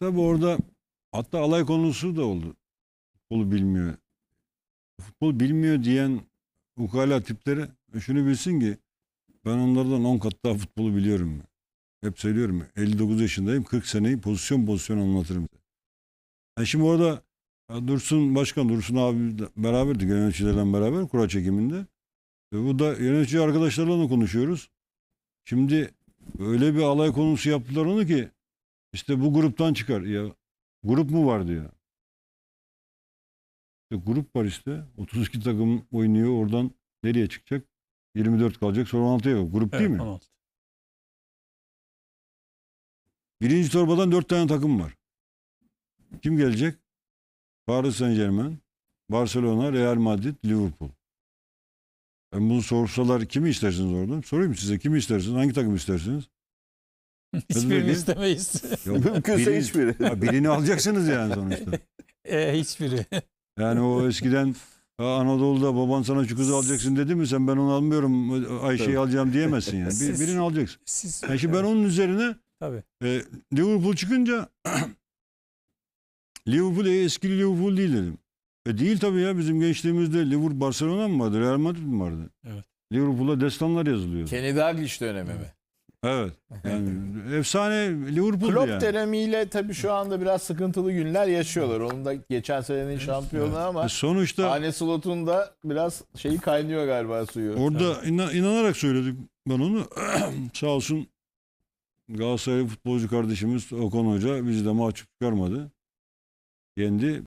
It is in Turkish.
Tabii orada hatta alay konusu da oldu. Futbolu bilmiyor. Futbol bilmiyor diyen ukala tipleri şunu bilsin ki ben onlardan 10 kat daha futbolu biliyorum. Hep söylüyorum. 59 yaşındayım. 40 seneyi pozisyon pozisyon anlatırım. Yani şimdi orada ya Dursun Başkan, Dursun abi beraberdik yöneticilerle beraber kura çekiminde. Ve bu da yönetici arkadaşlarla da konuşuyoruz. Şimdi öyle bir alay konusu yaptılar onu ki işte bu gruptan çıkar. Ya grup mu var diyor. İşte grup var işte. 32 takım oynuyor. Oradan nereye çıkacak? 24 kalacak. Sonra 16'ya yok. Grup değil Evet, mi? 16. Birinci torbadan dört tane takım var. Kim gelecek? Paris Saint Germain, Barcelona, Real Madrid, Liverpool. Ben bunu sorsalar kimi istersiniz oradan? Sorayım size kimi istersiniz? Hangi takım istersiniz? Hiçbirini istemeyiz. Yok, Mümkünse birini- hiçbiri. Birini alacaksınız yani sonuçta. e, hiçbiri. Yani o eskiden "Ha, Anadolu'da baban sana şu kızı alacaksın dedi mi sen ben onu almıyorum Ayşe'yi Tabii. alacağım diyemezsin yani. Bir, Siz- birini alacaksın. Siz, Yani şimdi ben onun üzerine Tabii. E, Liverpool çıkınca Liverpool e, eski Liverpool değil dedim. E değil tabii ya bizim gençliğimizde Liverpool Barcelona mı vardı Real Madrid mi vardı? Evet. Liverpool'a destanlar yazılıyor. Kenny Dalglish dönemi mi? Evet. Yani efsane Liverpool'du Klopp yani. dönemiyle tabii şu anda biraz sıkıntılı günler yaşıyorlar. Onun da geçen senenin şampiyonu ama E, sonuçta Arne Slot'un da biraz şeyi kaynıyor galiba suyu. orada inan- inanarak söyledik ben onu. Sağ olsun Galatasaray futbolcu kardeşimiz Okan Hoca bizi de mahcup çıkarmadı. Yendi.